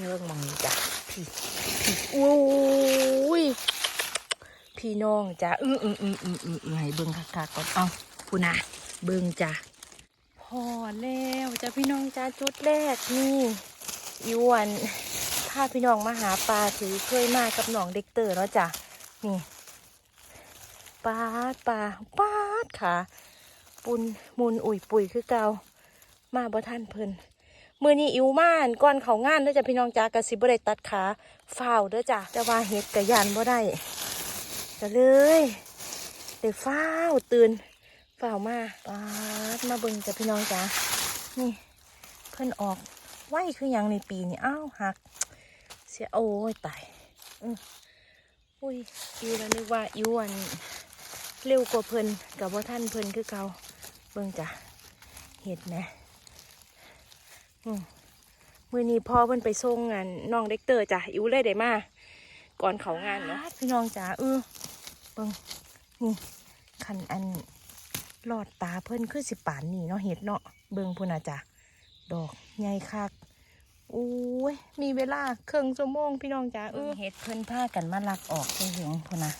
เรื่องมองนี่จ้ะพี่พี่อุ้ยพี่น้องจ้ะอืออืออืออืออืออือให้เบิ่งคักๆก่อนเอาพูนะเบิ่งจ้ะพอแล้วจ้ะพี่น้องจ้ะจุดแรกนี่อีวันพาพี่น้องมาหาปลาถือเคยมากับน้องเด็กเตอร์เนาะจ้ะนี่ปลาปลาปลาดขาปุนมุนอุ่ยปุ๋ยคือเกามาบ่ท่านเพิ่น มือนี้อิวม่านก่อนเขางานเด้อจ้ะพี่น้องจ้ากะสิบได้ตัดขาฝ้าวเด้อจ้ะแต่ว่าเฮ็ดกะยานบ่ได้ก็เลยได้ฝ้าวตื่นฝ้าวมาปาดมาเบิ่งจ้ะพี่น้องจ้านี่ เพิ่นออกไว้คือยังในปีนี้อ้าวหัก เสียโอ้ยตายอุ้ยอิวแล้วนึกว่าอิวอันเร็วกว่าเพิ่นกับว่าท่านเพิ่นคือเกาเบิ่งจ้ะเห็ดไห มอืมมือนี้พ่อเพิ่นไปส่งงานน้องเด็กเตอร์จ้ะอิวเลยได้มาก่อนเขางานเนาะพี่น้องจ๋าเออเบิ่งนี่คันอันลอดตาเพิ่นคือสิปานนี่เนาะเห็ดเนาะเบิ่งพุ่นน่ะจ้ะดอกใหญ่คักอุ้ยมีเวลาครึ่งชั่วโมงพี่น้องจ๋าเออเห็ดเพิ่นพากันมาลักออกไปเหงพุ่นน่ะ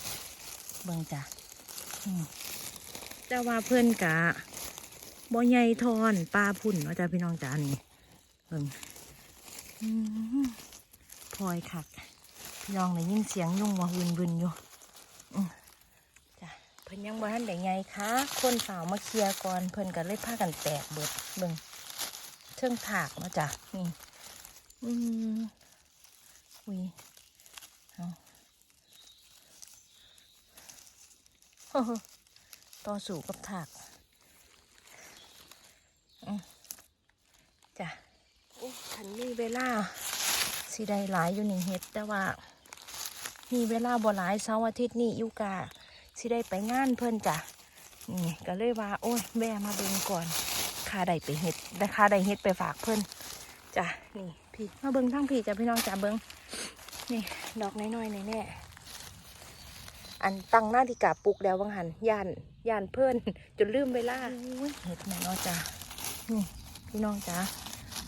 เบิ่งจ้ะอืมแต่ว่าเพิ่นกะบ่ใหญ่ทอนปลาพุ่นเนาะจ้ะพี่น้องจ๋านี่ เบิ่งพลอยคักพี่น้องได้ยินเสียงยุ่งว่าวินวินอยู่จ้ะเพิ่นยังบ่ทันได้ไงคะคนสาวมาเคลียร์ก่อนเพิ่นก็เลยพากันแตกเบิดเบิ่งเชิงถากมาจ้ะนี่อืมอุ้ยเอาต่อสู้กับถากอืมจ้ะ โอ้ฉันมีเวลาสิได้หลายอยู่นี่เฮ็ดแต่ว่า มีเวลาบ่หลายเสาร์อาทิตย์นี่อิวกาสิได้ไปงานเพิ่นจ้ะนี่ก็เลยว่า โอ้ยแวะมาเบิ่งก่อนค่าได้ไปเฮ็ดได้ค่าได้เฮ็ดไปฝากเพิ่นจ้ะนี่พี่มาเบิ่งทั้งพี่จ้ะพี่น้องจ้ะเบิ่งนี่ ดอกน้อยๆแน่ๆอันตั้งหน้าที่กาปลูกแล้ววังหันย่านย่านเพิ่นจนลืมเวลาอุ้ยเฮ็ดแม่เนาะจ้ะนี่พี่น้องจ้ะ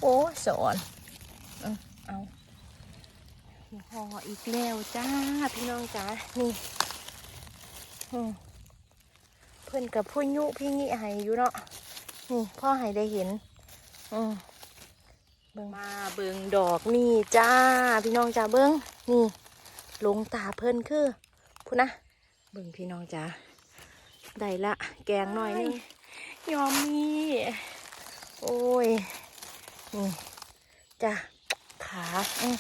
โอ้ยสอนเออเอาห่ออีกแล้วจ้าพี่น้องจ้านี่อืมเพิ่นกับพูยุพี่งี้ให้อยู่เนาะนี่พ่อให้ได้เห็นอืมเบิ่งมาเบิ่งดอกนี่จ้า พี่น้องจ้าเบิ่งนี่หลงตาเพิ่นคือพูดนะเบิ่งพี่น้องจ้าได้ละ แกงหน่อยหนึงยอมมีโอ้ย นี่จ้ะขาอืม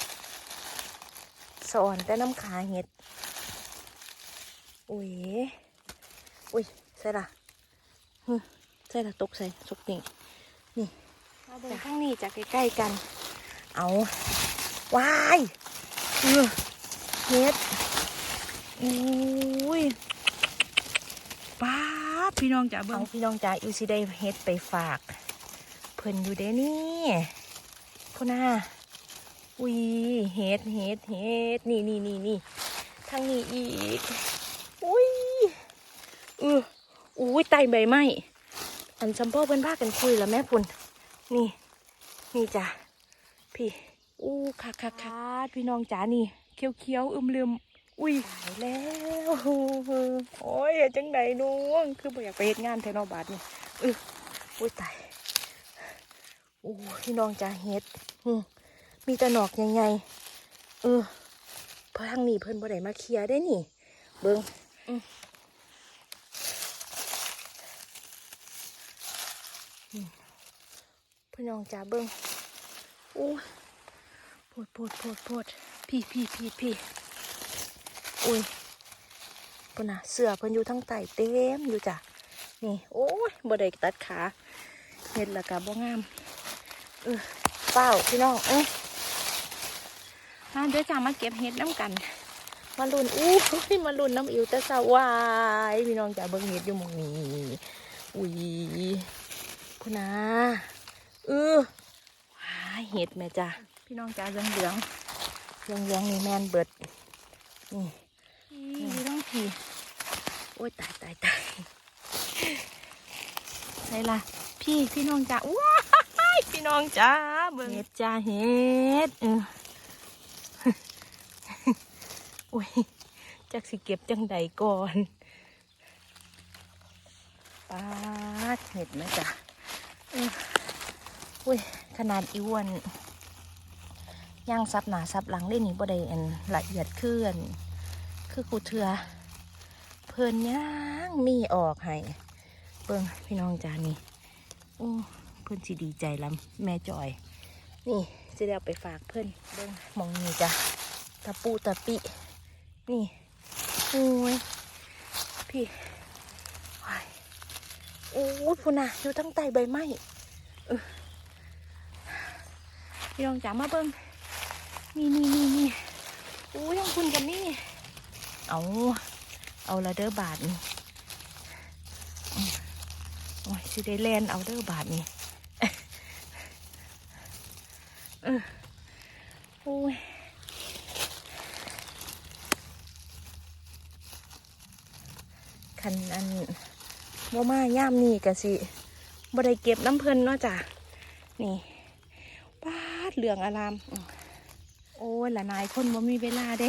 สอนแต่น้ำขาเห็ด อุ้ย อุ้ย ใส่ละหึใส่ละตกใส่สุกนี่นี่มาเดินข้างนี้จะใกล้ๆกัน เอาวายเออเห็ดอุ้ยป้าดพี่น้องจ๋าเบิ้งพี่น้องจ๋าอิวสิได้เฮ็ดไปฝาก เพิ่นอยู่เด้นี่พ่อหน้าอุ้ยเฮ็ดเฮ็ดเฮ็ดนี่นี่นี่นี่ทางนี้อีก อุ้ยเอออุ้ยไตใบไม้อันซัมพ่อเพิ่นพากันคุยแล้วแม่พุ่นนี่ นี่จ้ะพี่อู้คักคักคักพี่น้องจ๋านี่เขียวเขียวอึมลืมอุ้ยตายแล้วโอ้ยจังไดน้องคือบ่อยากไปเฮ็ดงานแถวนอบาทนี่เอออุ้ยตาย อ้พี่น้องจะเฮ็ดมีต่หนอกใหญ่ๆเออเพราะทางนี้เพิ่นบ่ได้มาเคลียร์ได้นี่ เบิ่งอืมอืมพี่น้องจ้าเบิ่งโอ้ยโพดโพดโพดโพดพี่พี่พี่พี่อุ้ยปุ่นน่ะเสือเพิ่นอยู่ทั้งไตเต็มอยู่จ้ะนี่ โอ้ยบ่ได้ตัดขาเฮ็ดและกะบ่งาม เออเปล่าพี่น้องเอ้ยมาเดี๋ยวจะมาเก็บเห็ดน้ำกันมาลุนอู้ยมาลุนน้ำอิวแต่สวายพี่น้องจะเบิ่งเห็ดอยู่หมองนี้อุ้ยคุณนาเออว้ายเห็ดแม่จ้ะพี่น้องจ้าเหลืองเหลืองเหลืองเหลืองๆนี่แมนเบิดนี่พี่น้องพี่โอ้ยตายตายตายใช่ละพี่พี่น้องจ้าว้า ยพี่น้องจ้าเบิ่งเห็ดจ้าเห็ดเอออุ้ยจักสิเก็บจังใดก่อนปาดเห็ดไหมจ๊ะอุ้ยขนาดอีอ้วนย่างซับหนาซับหลังได้นี่บ่ได้อันละเอียดขึ้นคือกูเถือเพิ่นย่างมีออกให้เบิ่งพี่น้องจ้านี่โอ้ พิ่นสิดีใจลำแม่จอย นี่จะได้เอาไปฝากเพิ่อนเบิ่งมองนี่จ้ะตะปูตะปิ นี่โอ้ยพี่โอ้ยพูน่ะอยู่ทั้งใต้ใบไม้เออพี่น้องจ๋ามาเบิ่งนี่นี่นี่นี่โอ้ยยังคุณกันนี่ เอาเอาละเด้อบาทนี่โอ้ยสิได้แลนเอาเด้อบาทนี่ เออโอ้ยคันอันโมมาย่ามนี่กะสิบ่ได้เก็บน้ำเพลินเนาะจ้ะนี่ปาดเหลืองอาราม โอ้ยละนายคนบ่มีเวลาเด้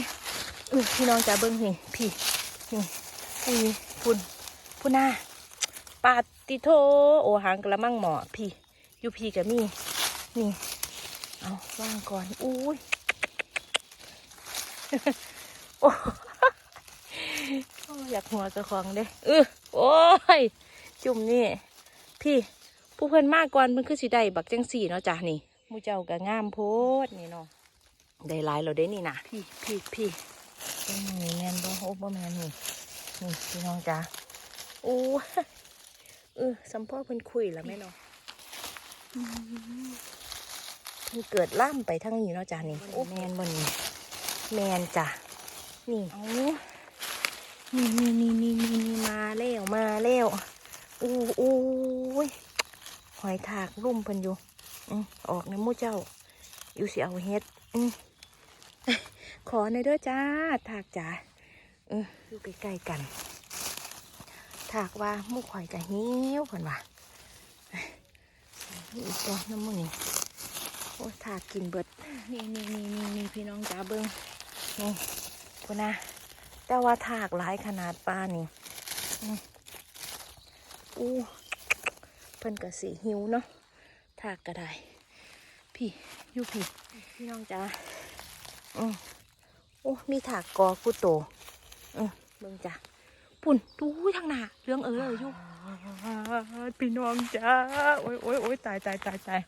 เออพี่น้องจ๋าเบิ้งนี่พี่นี่อุ้ยพุ่นพุ่นน่าปาดติโทโอหางกระมังหมอพี่อยู่พี่กับมี่นี่ เอาว่างก่อน อุ้ยโอ้โอ้ยอยากหัวเจ้าของเด้เออโอ้ย จุ่มนี่ พี่ ผู้เพื่อนมากก่อนมันคือสิได้บักจังสี่เนาะจ้ะนี่หมูเจ้าก็งามโพดนี่เนาะได้หลายเราได้นี่นะพี่พี่พี่เป็นนี่แมนบ่โอ้บ่แมนนี่นี่พี่น้องจ้ะโอ้ยเออสัมพ่อเพิ่นคุยแล้วแม่เนาะอื มเพิ่นเกิดล่ำไปทั้งนี้เนาะจ้ะนี่โอ้แมนบ่นี่แมนจ้ะนี่เอานี่นี่นี่นี่นี่นี่มาแล้วมาแล้วอู้อู้ยหอยถากลุ่มเพิ่นอยู่อืมออกในหมู่เจ้า อยู่สิเอาเฮ็ดอืมขอในอยเด้อจ้า ถากจ๋าเอออยู่ใกล้ๆกัน ถากว่าหมู่ข่อยกะหิวเพิ่นว่าอีกตัวน้ำมูนี่ โอ้ยถากกินเบิด นี่นี่นี่นี่นี่พี่น้องจ๋าเบิ้งนี่พุ่นนะ แต่ว่าถากหลายขนาดปลานี่อืมอู้เพิ่นก็สีหิวเนาะถากก็ได้ พี่อยู่พี่ พี่น้องจ้าอืมโอ้มีถากกอกุโตอืมเบิ่งจ้ะปุ่นดูทางหน้าเรื่องเออเลยอยู่พี่น้องจ้าโอ้ยโอ้ยโอ้ยตายตายตายตาย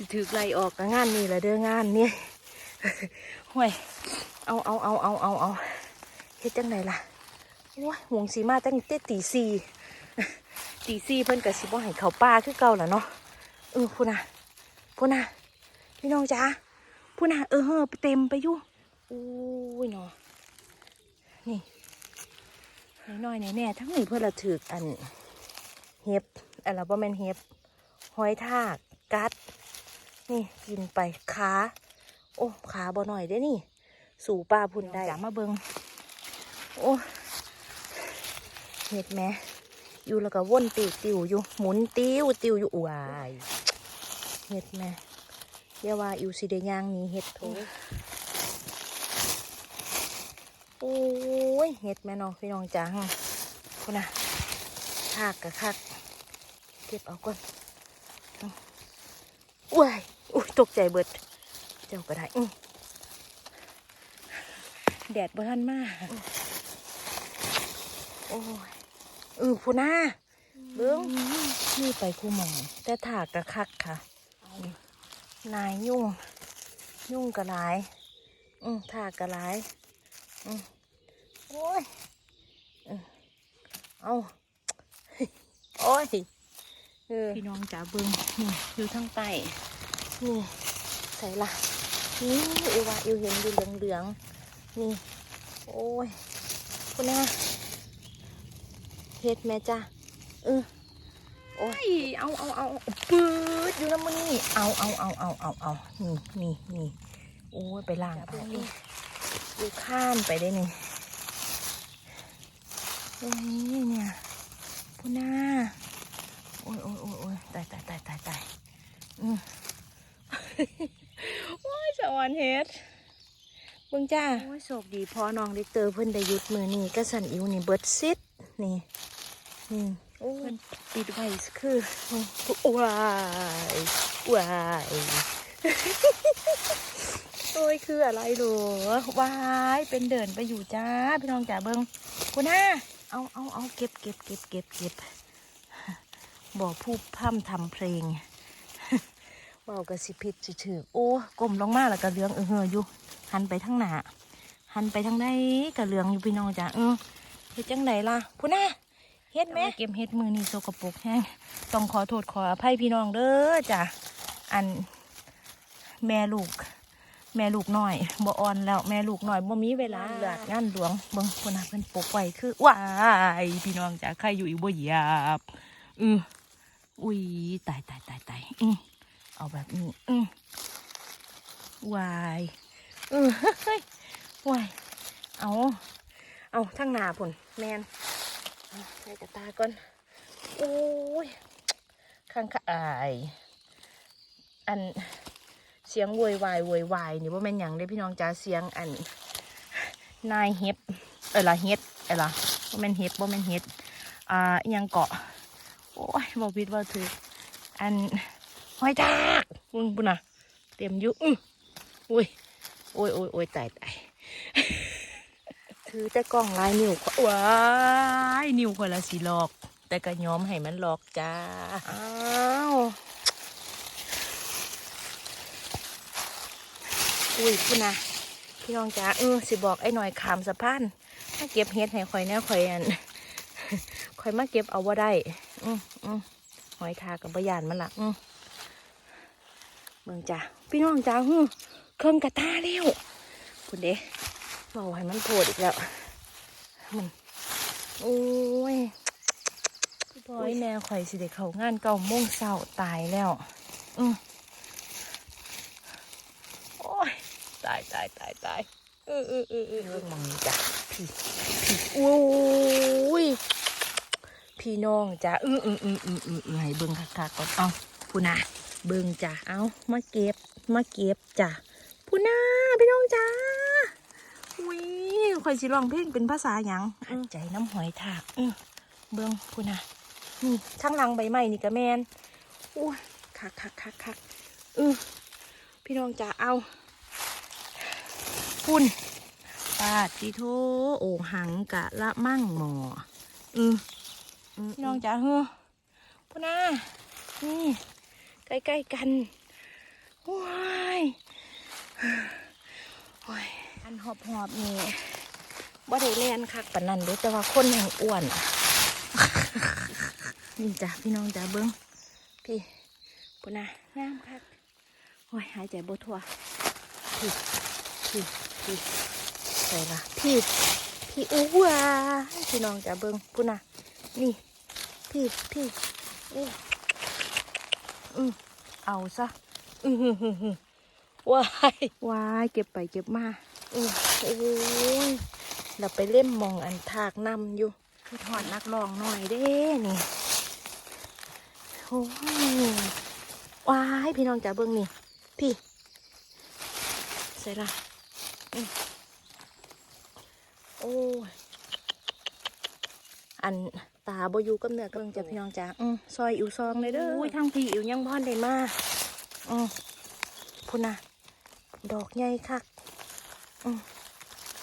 สิถือไล่ออกงานนี่แหละเด้องานนี่ห่วยเอาเอาเอาเอาเอาเอาเฮ็ดจังไหนล่ะโอ้ยห่วงสีมาตั้งแต่ตีสี่ตีสี่เพิ่นกับสิบ่ให้เขาป้าคือเก่าล่ะเนาะเออพูน่ะพูน่ะพี่น้องจ้าพูน่ะเออเฮ้อเต็มไปอยู่อุ้ยเนาะนี่น้อยๆแน่ๆทั้งนี้เพื่อละถือกอันเห็บอะไรบ่แม่นเห็บหอยทากกัด นี่กินไปขาโอ้ขาบ่หน่อยเด้นี่ สู่ป้าพุ่นได้จ้ามาเบิงโอ้เห็ดแหม่อยู่แล้วก็วนติวติวอยู่หมุนติวติวอยู่อวายเห็ดแหม่เรียกว่าอยู่สิเดย่างหนี้เห็ดโถโอ้ยเห็ดแม่น้องพี่น้องจังคุณนะคากกะคักเก็บเอาก่อนอุ้ยอุ้ย ตกใจเบิด เจ้าก็ได้แดดบ่ทันมาก โอ้ยเออพูน่าเบิ้งนี่ไปคู่หมอง แต่ถากกระคักค่ะ นายยุ่ง ยุ่งกระไรอืมถากกระไรอืมโอ้ยเออเอาโอ้ยพี่น้องจ๋าเบิ้งอยู่ทั้งใต้ นี่ใส่ละนี่อีว่าอิวเห็นอยู่เหลืองๆนี่ โอ้ยคุณน่าเฮ็ดแม่จ้าเออโอ้ยเอาเอาเอาปืดอยู่แล้วมันนี่เอาเอาเอาเอาเอาเอานี่นี่นี่โอ้ยไปล่างไปนี่อยู่ข้ามไปได้นี่โอ้ยเนี่ยพูน่าโอ้ยโอ้ยโอ้ยโอ้ยตายตายตายตายตายอืม โอ้ยสวรรค์เฮ็ดเบิ่งจ้าโอ้ยโชคดีพอน้องได้เตอเพิ่นได้หยุดมือนี่ก็สันอิวนี่เบิดซิดนี่นี่โอ้ยปิดไว้คือว้ายว้ายโอ้ยคืออะไรหรอว้ายเป็นเดินไปอยู่จ้าพี่น้องจ๋าเบิ่งคุณน้าเอาเอาเอาเก็บเก็บเก็บเก็บเก็บบอกผู้พร่ำทำเพลง เว่ากระสิพิษสิถือโอ้กลมลงมาแล้วก็เลืองเออเฮออยู่หันไปทางหนาหันไปทางใดก็เลืองอยู่พี่น้องจ้ะเออเฮ็ดจังไดล่ะพูน่ะเฮ็ดไหมเก็บเฮ็ดมือนี่สกปรกแห้งต้องขอโทษขออภัยพี่น้องเด้อจ้ะอันแม่ลูก แม่ลูกน้อยบ่อ่อนแล้วแม่ลูกน้อยบ่มีเวลาเลือดงานหลวงเบิ่งพูน่ะเพิ่นปกไว้คือว้ายพี่น้องจ้ะใครอยู่อีกบ่เหยียบอืออุ้ยตายตายตายตายอือ เอาแบบนี้อืวายเออเฮ้ยวายเอาเอาทั้งหนาพุ่นแมนใส่ตาก่อนโอ้ยข้างขาอายอันเสียงโวยวายโวยวายนี่ว่าแม่นยังเด้พี่น้องจ้าเสียงอันนายเฮ็บเออละเฮ็ดเออละว่าแม่นเฮ็บว่าแม่นเฮ็ดอ่ายังเกาะโอ้ยบอกผิดว่าถืออัน หอยทากมึงปุ่นน่ะเตรียมอยุอื้ออุ้ยโอ้ยโอ้ยโอ้ยตายตายถือแต่กล้องลายนิ้วขวาว้ายนิ้วคนละสีหลอก แต่ก็ย้อมให้มันหลอกจ้า อ้าวอุ้ยพุ่นนะพี่น้องจ๋าเออสิบอกไอ้หน่อยขามสะพานมาเก็บเฮ็ดให้ข่อยแน่ข่อยอันข่อยมาเก็บเอาว่าได้ อืมอืมหอยทากกับบยานมันละอืม เบิ่งจ้าพี่น้องจ้าฮึเครื่องกระตาแล้วคุณเด้บอกให้มันโผล่อีกแล้วมันโอ้ยพี่บอยแม่ข่อยสิเด็กเขางานเก่าโมงเศร้าตายแล้ว อืมโอ้ยตายตายตายตายเออเออเออเออเรื่องมองนี้จ้ะพี่พี่โอ้ยพี่น้องจ้ะอืมอืมอืมอืมอืมอืมให้เบิ่งคักๆก่อนเอาพูน่ะ เบิ่งจ้ะเอามาเก็บมาเก็บจ้ะพูน่ะพี่น้องจ้าอุ้ยข่อยสิร้องเพลงเป็นภาษาหยังหัดใจน้ำหอยทากอืมเบิ่งพูน่ะนี่ช่างหลังใบไม้นี่ก็แมนอุ้ยคักคักคักคักอือพี่น้องจ้าเอาพุ่นปาดทีโทโอหังกะละมั่งหมออือพี่น้องจ๋าเฮ้อพูน่านี่ ใกล้ ๆ กันว้ายโอ้ยอันหอบหอบนี่บ่ได้แล่นคักปานนั้นเด้แต่ว่าคนแห่งอ้วนนี่จ้ะพี่น้องจ๋าเบิ้งพี่พูนางามคักโอ้ยหายใจบ่ทั่วพี่พี่พี่ใส่ละพี่พี่อู้ว้าพี่น้องจ๋าเบิ้งพูนานี่พี่พี่อู้ อืมเอาซะอือหือหือหือว้ายวายเก็บไปเก็บมาอือโอ้ยเราไปเล่มมองอันทากนำอยู่คือถอดนักลองหน่อยเด้นี่โอ้ยว้ายพี่น้องจ๋าเบิ้งนี่ พี่ ใส่ละอืมโอ้ยอัน ตาบอยู่กับเนื้อกับเบิ่งจะพี่น้องจ้าอืมซอยอิวซองเลยเด้ออุ้ยทางพี่อิวยังพ่อนได้มาอืมพุ่นน่ะดอกใหญ่คักอืม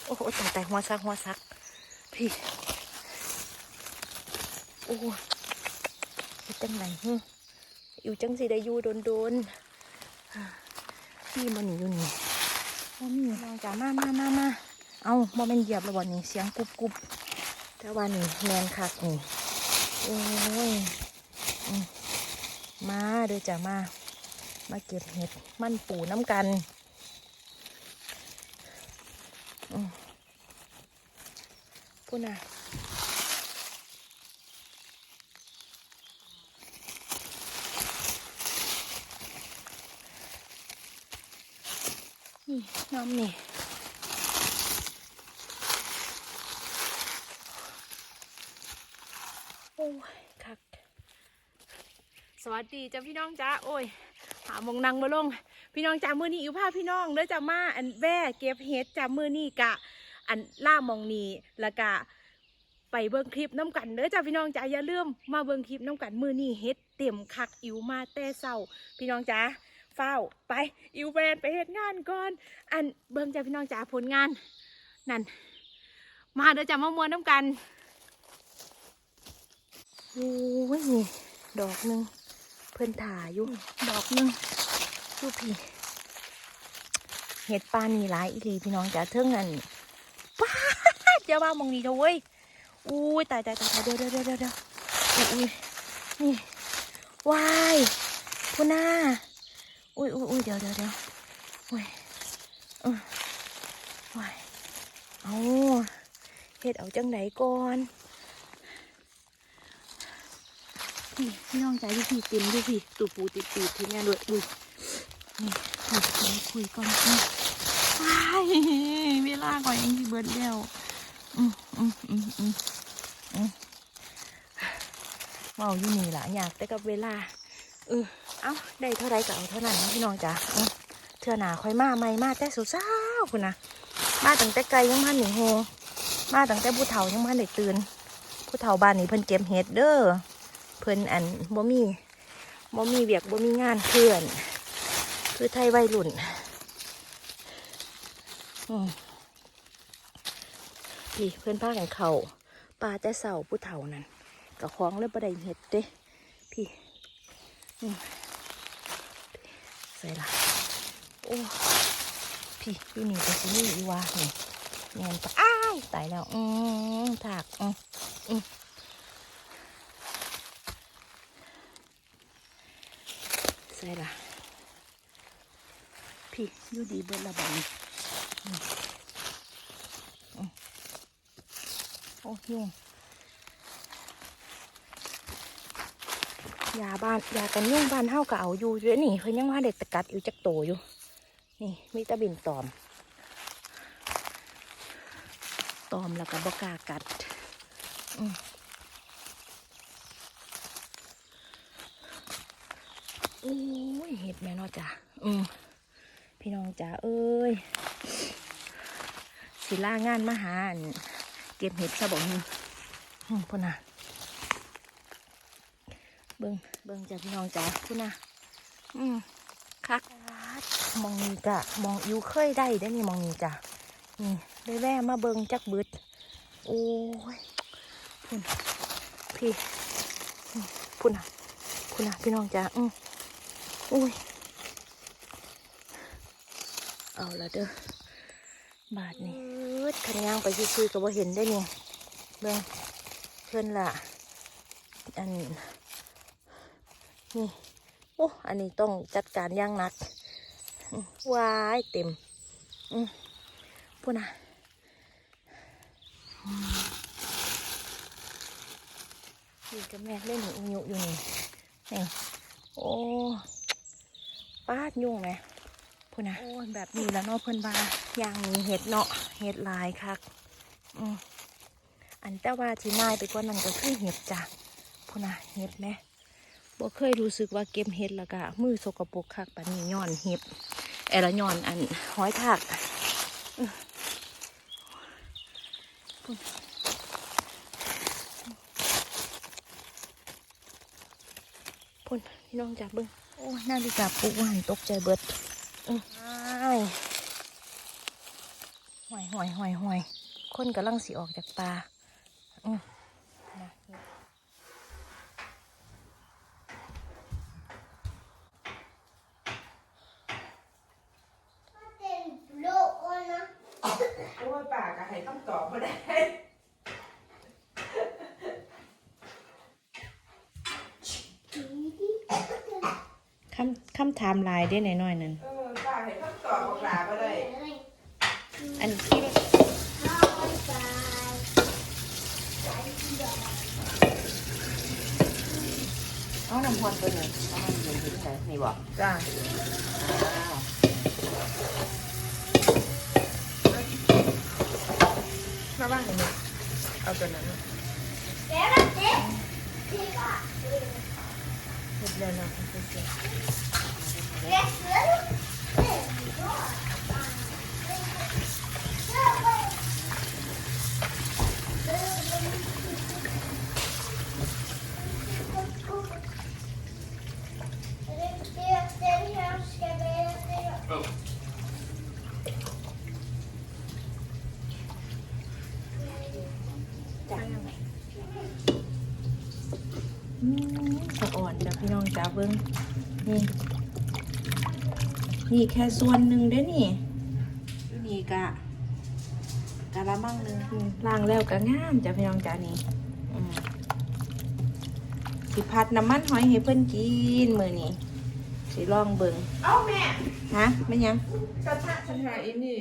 โอ้โหตายตายหัวซักหัวซัก พี่โอ้ยเฮ็ดจังไหนฮึอิวจังสิได้อยู่โดนโดนๆพี่มันนี่อยู่นี่บ่มีน้องจ้ามามามามาเอาบ่แม่นเหยียบแล้วบ่นี่เสียงกุบกุบ ถ้าวันนี้แมนคักนี่โอ้ยมาเด้อจ้ะมา มาเก็บเห็ดมันปูน้ำกันพูดนะนี่น้ำนี่ โอ้ยคัก สวัสดีจ้าพี่น้องจ้าโอ้ยหามงนังมาลง พี่น้องจ้ามือนี้อิวพาพี่น้องเด้อจะมาอันแว่เก็บเห็ดจ้ามือนี้กะ อันล่ามองนีแล้วก็ไปเบิ่งคลิปน้ำกันเด้อจ้าพี่น้องจ้าอย่าลืมมาเบิ่งคลิปน้ำกันมือนี้เฮ็ดเต็มคักอิวมาแต่เศร้าพี่น้องจ้าเฝ้าไปอิวแวนไปเฮ็ดงานก่อน อันเบิ่งจ้าพี่น้องจ้าผลงาน นั่น มาเด้อจ้ามามวนน้ำกันโอ้ยดอกหนึ่ง เพิ่นถ่าอยู่ดอกหนึ่งดูพี่เห็ดปลานี่หลายอีหลีพี่น้องจ้าเทิงอันป้าดอย่าว่ามองนี่เถอะเว้ยอุ้ยตายตายตายตายเดี๋ยวเดี๋ยวเดี๋ยวเดี๋ยวเดี๋ยวอุ้ยนี่วายพูน่าอุ้ยอุ้ยอุ้ยเดี๋ยวเดี๋ยวเดี๋ยวอุ้ยเออวายเอาเห็ดเอาจังไหนก่อน นี่พี่น้องใจดูพี่เต็มดูพี่ตูปูติดปีดทีเนี้ยด้วยอุ้ยนี่นี่เดี๋ยวคุยก่อนนี่ว้ายเวลาก่อนเองที่เบิร์ดแล้วอืมอืมอืมอืมอืมเมาอยู่นี่ล่ะอยากแต่กับเวลาเออเอาได้เท่าไรก็เอาเท่านั้นนะพี่น้องจ้ะเทื่อหนาค่อยมาไม่มาแต่สาวๆคุณนะมาตั้งแต่ไกลยังมาหนึ่งโฮมาตั้งแต่ผู้เฒ่ายังมาเด็กตื่นผู้เฒ่าบ้านนี้เพิ่นเก็บเห็ดเด้อ เพิ่นอันบ่มีบ่มีเวียกบ่มีงานเพื่อน คือไทยวัยรุ่นอืมพี่เพื่อนพากันเขาปลาแต่เสาผู้เฒ่านั่นกับคล้องเลยบะไดเห็ดเด้พี่อืมใส่ละโอ้พี่พี่นี่ก็สินี่อีวานี่แงนปะอ้ายตายแล้วอืมถากอืมอืม ส่ละพี่อยู่ดีเบิดละบัดนโอ้ยุ่งยาบ้านยากันยุ่งบ้านเฮาก็เอาอยู่เยอะนี่เพิ่นยังว่าเด็กตะกัดอยู่จักโตอยู่ นี่มีแตะบินตอม ตอมแล้วก็บกล้ากัด อืมโอ้ยเห็ ดแม่นอจ้ะอืมพี่น้องจ๋าเอ้ยสิล่างานมาหานเก็บเห็ดซะบอกนี่พุ่นน่ะเบิ่งเบิ่งจากพี่น้องจ้าพุ่นน่ะอืมคักมองนี่จ้ะมองอิวเคยได้ได้นี่มองนี่จ้ะนี่ได้แว่มาเบิ่งจักบึดโอ้ยพุ่นพี่พุ่นน่ะพุ่นน่ะพี่น้องจ้าอืมอุ้ย เอาละเด้อบาทนี่ขันย่างไปซื้อๆก็บ่เห็นได้นี่เบิ่งเพิ่อนล่ะอันนี่โอ้อันนี้ต้องจัดการย่างนักวายเต็มอืมพูดนะอืมนี่กับแม่เล่นหนูยุอยู่นี่นี่โอ้ป้าดยุ่งไหม พูดนะโอ้ยแบบนี้แล้วเนาะเพื่อนบ้าย่างมีเห็ดเนาะเห็ดหลายคักอืมอันแต่ว่าที่น่ายไปกว่านั้นก็คือเห็ดจ้ะพูดนะเห็ดไหมบ่เคยรู้สึกว่าเก็บเห็ดแล้วก็มือสกปรกคักปานนี้ย้อนเห็ดแอละย้อนอันห้อยถักอื้อพูดพูดพี่น้องจับเบิ้งโอ้ยนาฬิกาปลุกว่าหันตกใจเบิดอืมอ้าย ห่วยห่วยห่วยห่วยคนกำลังสีออกจากป่าอืมนะนี่โอ้ยปากอะให้คำตอบมาได้คำคำถามลายได้หน่อยๆนั่นเออปากให้คำตอบบอกหลามาได้ อันที่เอาน้ำพรตัวหนึ่งเอามันอยู่ที่ไหนนี่บอกจ้า มาบ้างหนึ่งเอาตัวนั้นนะ เห็ดแล้วเนาะเสีย จ้ะอืมสะอ่อนจ้ะ พี่น้องจ้าเบิ้งนี่ นี่แค่ส่วนหนึ่งเด้อนี่นี่กะกะละมังหนึงอืมล้างแล้วก็งามจ้ะพี่น้องจ้านี่อืมสิพัดน้ำมันหอยให้เพิ่นกินมื้อนี้สิลองเบิ่งเอ้าแม่ ฮะไม่ยังกระทะฉันหาอีนี่